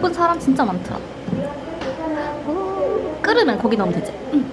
묵은 사람 진짜 많더라. 오, 끓으면 고기 넣으면 되지. 응.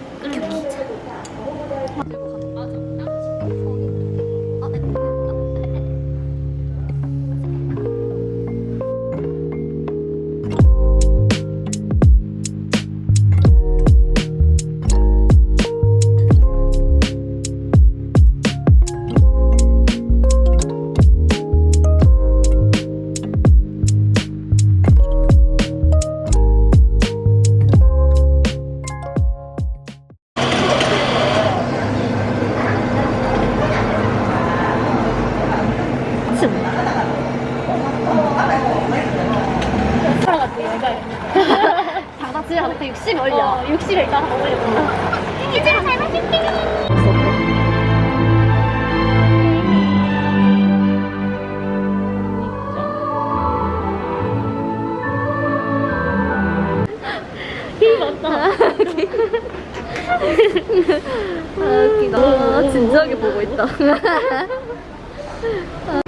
60을 일단 올려보자. 이제는 잘 마실게. 힘 많다. 아, 웃기다. 아, 진지하게 보고 있다.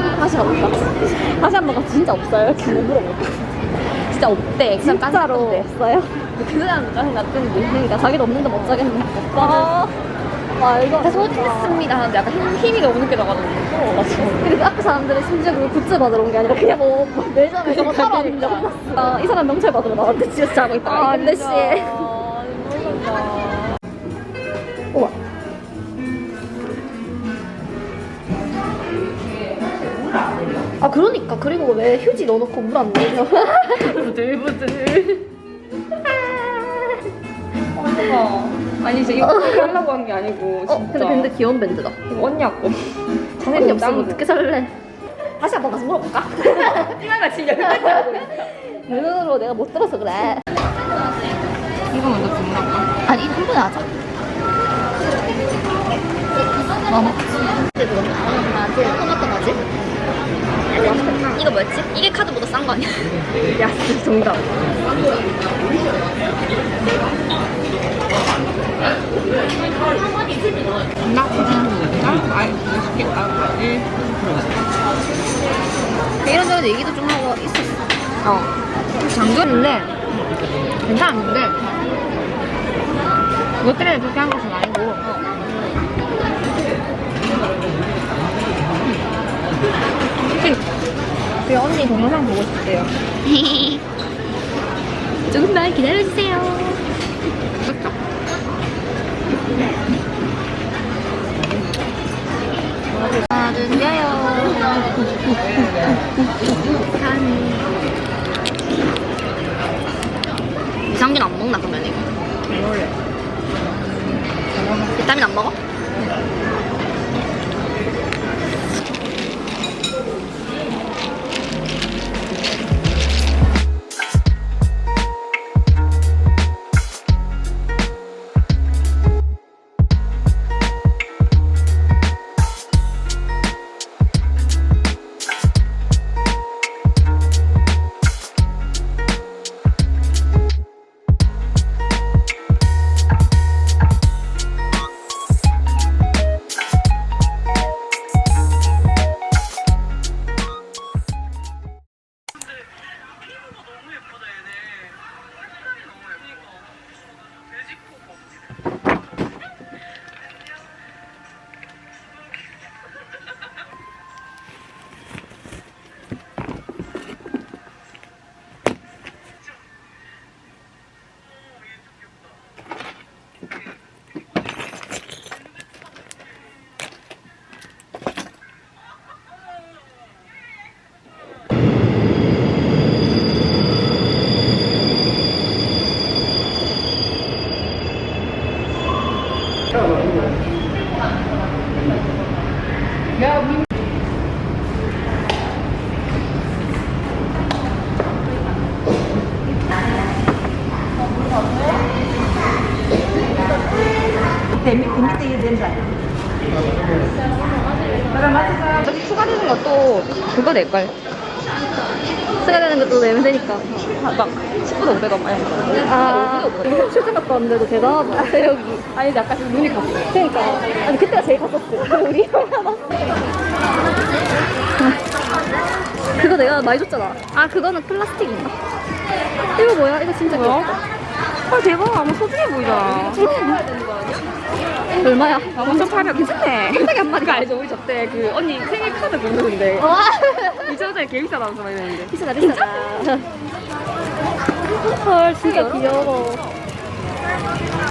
한번 다시 가볼까? 다시 한 번 가서 진짜 없어요? 이렇게 못 물어볼까? 진짜 없대. 그냥 진짜로 없어요? 그 사람 짜증 났던데. 그러니까 자기도 없는데 못 자겠네. 없어. 아, 이거. 그래서 소진했습니다 하는데 약간 힘, 힘이 너무 늦게 나가지고. 근데 그 앞에 사람들이 심지어 그 굿즈 받으러 온 게 아니라 그냥 뭐, 뭐 매점에서 뭐 사러 왔는데 아, 이 사람 명찰 받으러 나왔는데 집에서 자고 있다. 아, 근데 씨. 우와. 아 그러니까. 그리고 왜 휴지 넣어놓고 물 안 내려 부들부들. 아니 진짜 이거 하려고 한 게 아니고 진짜. 어 근데 밴드 귀여운 밴드다. 이거 언니하고. 언니 없으면 어떻게 살래? 다시 한번 가서 물어볼까? 띠나가 진짜 여기까지 하고. 있어 눈으로 내가 못 들어서 그래. 이거 먼저 주문할까? 아니 한 번에 하자 뭐 먹지? 맞지? 토마토 맞지? 이거 뭐였지? 이게 카드보다 싼 거 아니야? 야 정답 이런저런 얘기도 좀 하고 있었어 어 장조인데 괜찮은데 롯데리아 그렇게 한 것은 아니고 그 언니 동영상 보고 싶대요 조금만 기다려주세요 그렇죠? 사준여요 이상균 안 먹나 그러면 이거 잘 어울려 비타민 안 먹어? 여기 추가되는 것도 그거 낼걸. 추가되는 것도 내면 되니까. 막 10분 500원 많이 아, 출장 갔다 왔는데도 대단하다. 여기. 아니 약간 좀 눈이 갔어. 그러니까. 아니, 그때가 제일 갔었어. 우리 얼마나. 그거 내가 많이 줬잖아. 아, 그거는 플라스틱인가? 이거 뭐야? 이거 진짜 뭐야? 아 대박. 아무 소중해 보이잖아. 얼마야? 5,800 괜찮네. 생각이 안 그거 알죠? 우리 저때 그 언니 생일 카드 보는데 와. 2,000원짜리 개 비싸다면서 막 이랬는데. 비싸다, 비싸다. 헐, 진짜 귀여워.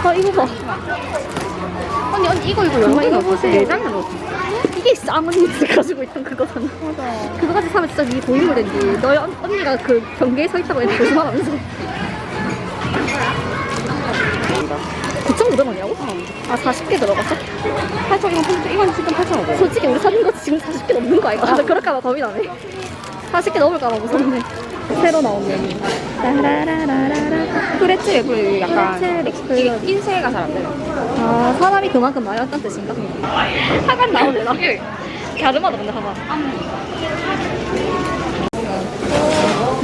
아, 이거 봐. 언니, 언니, 이거, 이거, 정말 이거 보세요. 넣었어. 이게 진짜 아버님이 가지고 있던 그거잖아. 맞아. 그거 같이 사면 진짜 된디. 너희 언, 언니가 그 경계에 서 있다고 했는데 조심하면서. 9,900원이라고? 아, 40개 들어갔어? 8,000 이건 8,000 이건 지금 8,500원. 솔직히 우리 사는 거 지금 40개 넘는 거 아이가? 아, 그럴까봐 겁이 나네. 40개 넘을까봐 무섭네. 새로 나온 메뉴. 따라라라라라. 프레츠 그 약간 프레첼, 이게 그- 인쇄가 잘 안 돼. 아, 사람이 그만큼 많이 왔다는 뜻인가? 화관 나오네, 나. 갸름하다, 근데 화관.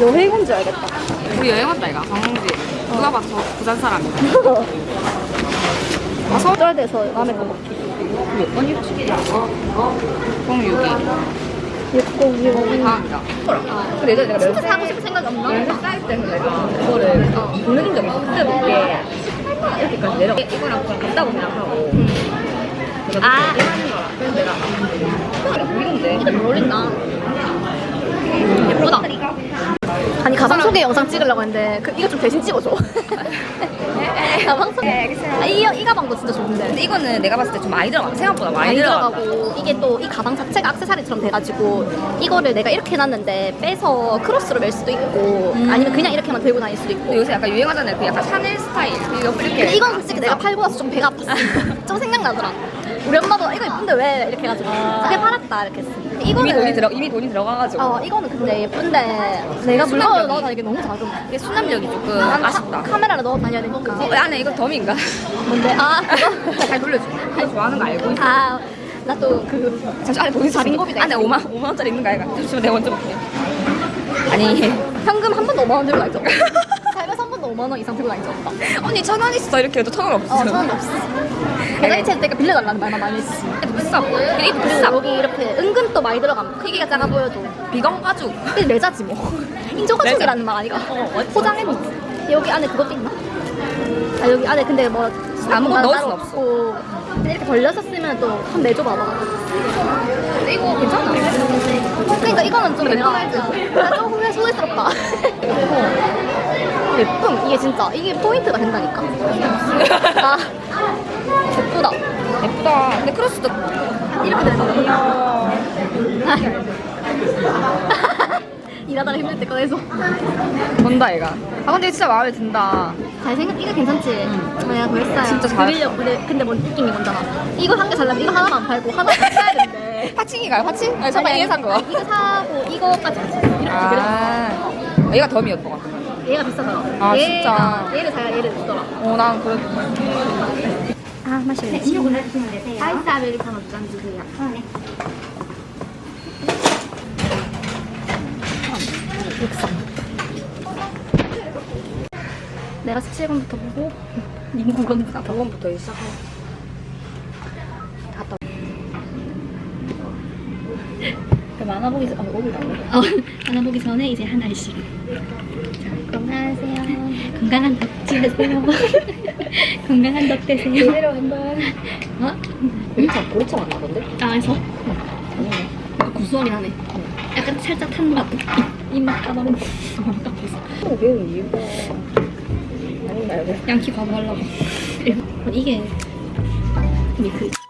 여행 온 줄 알겠다. 우리 여행 왔다 이가 관광지. 누가 봐도 저 부산 사람이야. 아, 서울대에서 남의 거 먹기. 몇 번이 공유기. 606. 다음이다. 근데 예전에 내가 진짜 사고 싶은 생각이 없나? 연습 쌓일 때 내가 그거를 보내준 적이 있어. 그때 먹게 8만 이렇게까지 내려. 이거랑 그냥 같다고 생각하고. 그래서 아. 1만 원이라. 그래서 내가 이거 보이던데. 잘 어울린다. 예쁘다. 아니 가방 소개 영상 찍으려고 했는데 그, 이거 좀 대신 찍어줘. 가방 소개. 아, 이, 이 가방도 진짜 좋은데. 근데 이거는 내가 봤을 때 좀 많이 들어가. 생각보다 많이, 많이 들어가. 들어가고 이게 또 이 가방 자체가 악세사리처럼 돼가지고 이거를 내가 이렇게 해놨는데 빼서 크로스로 멜 수도 있고 아니면 그냥 이렇게만 들고 다닐 수도 있고 근데 요새 약간 유행하잖아요. 그 약간 샤넬 스타일. 이거 이렇게. 근데 이건 솔직히 내가 팔고 나서 좀 배가 아팠어 좀 생각나더라 우리 엄마도 이거 예쁜데 왜 이렇게 해가지고 그래 팔았다 이렇게 했어 근데 이미 돈이 이거는 들어 이미 돈이 들어가가지고. 어 이거는 근데 예쁜데 내가 물건을 수납력이. 넣어 다니기 너무 작은 이게 수납력이 조금 난 아쉽다. 카, 카메라를 넣어 다녀야 되니까 어, 안에 이거 덤인가? 뭔데? 아 그거? 잘 돌려줘. 잘 좋아하는 거 알고 있어. 아나 또그 잠시 안에 보여줘. 자린고비다. 안에 5만 5만 원짜리 있는 거 아이가? 잠시만 내가 먼저 볼게. 아니 현금 한 번도 5만 원 들고 한 번도 5만 원 이상 들고 다니죠 없다 언니 천 원 있어 이렇게 해도 천 원 없어. 어, 저는 없어. 계좌이체 때가 빌려달라는 말만 많이 했어. 근데 비싸. 근데 이거 비싸. 그리고 여기 이렇게 은근 또 많이 들어감. 크기가 작아 보여도. 비건 가죽. 근데 내자지 뭐. 인조 가죽이라는 말 아니가? 포장해놓지. 여기 안에 그것도 있나? 아, 여기 안에 근데 뭐. 아무거나 넣을 순 없어. 없고. 근데 이렇게 벌려서 쓰면 또한 내줘 봐봐. 근데 이거 괜찮아. 그러니까 이거는 좀 내가 내가 좀 후회 소외스럽다. 어. 예쁨 이게 진짜 이게 포인트가 된다니까. 아 예쁘다. 예쁘다. 근데 크로스도 이렇게 되잖아. 일하다가 힘들 때 꺼내서. 본다 얘가. 아 근데 진짜 마음에 든다. 잘생겼, 이거 괜찮지? 응. 내가 그랬어요. 진짜 잘했어. 그리려고. 근데, 근데 뭐 느낌이 뭔잖아. 이거 한개 살려면 이거 하나만 팔고 하나 사야 되는데. 파칭이가요 파칭? 아니 잠깐 이게 산 거야. 이거 사고 이거까지 같이. 이렇게 그래. 아 얘가 덤이었던 것 같아. 얘가 비싸더라. 아, 얘가, 진짜? 얘를 사야 얘를 주더라. 어 난 그래도 아, 마실래? 음료 골라주시면 되세요. 아이스 아메리카노 두잔 주세요. 아, 네. 육성. 내가 17번부터 보고, 님 9번부터. 저번부터 시작해. 그 만화 보기 전, 아, 오기 나오 어, 만화 보기 전에 이제 하나씩. 건강하세요. 건강한 덕 지으세요. 건강한 덕 되세요. 제대로 한번. 어? 보리차 보리차 맞나 본데? 땅에서? 구수하긴 하네. 약간 살짝 탄 맛. 입맛 까다로운 깜빡했어. 또 배운 이유가 아닌가요? 양키 과부하려고. 이게 미크.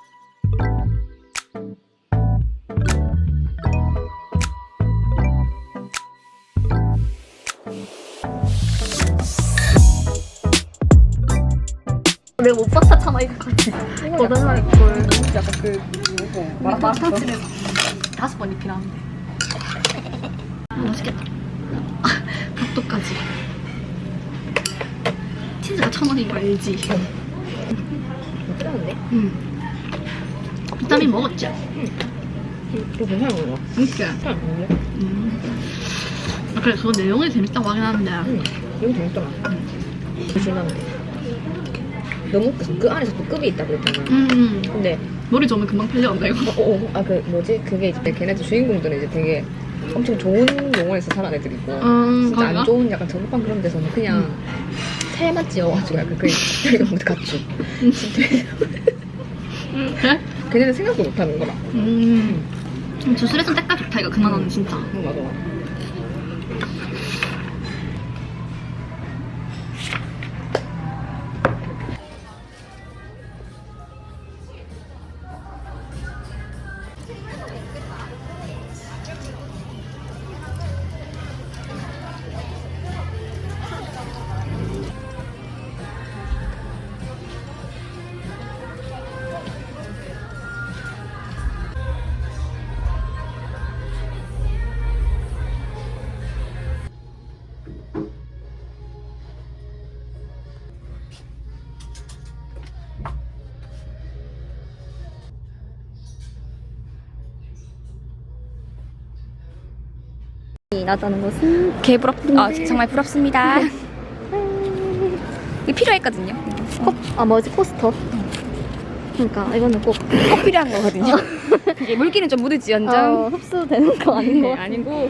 내가 못 봤다 참아 이거까지. 거짓말 걸. 약간 그 뭐고 마- 마라탕 마라탕집에서 다섯 번 입히라는데. 아, 맛있겠다. 닭도까지. 치즈가 천 원인 거 알지? 그러는데? 응. 비타민 먹었지? 이거 괜찮은 거 진짜. 음. 아, 그래, 그거 내용이 재밌다고 하긴 하는데. 응. 이거 재밌더라. 조심하면 너무 그, 그 안에서 또 급이 있다 그랬잖아. 음. 근데 머리 좋으면 금방 풀려온다, 이거. 어, 어, 아, 그, 뭐지? 그게 이제 걔네들 주인공들은 이제 되게 엄청 좋은 용원에서 사는 애들이고, 음, 진짜 거기가? 안 좋은 약간 저급한 그런 데서는 그냥 살만 찌어가지고 약간 그, 가축. 진짜 음, 그래? 걔네들 생각도 못 하는 거라. 음. 주술에선 때깔 좋다, 이거. 그만 원은 진짜. 응, 맞아, 맞아. 나다는 것은 개 부럽, 아, 정말 부럽습니다. 이게 필요했거든요. 컵, 아 뭐지 포스터. 그러니까 이거는 꼭 꼭 필요한 거거든요. 이게 물기는 좀 묻을지언정. 어, 흡수되는 거 아닌 거 네. 아니고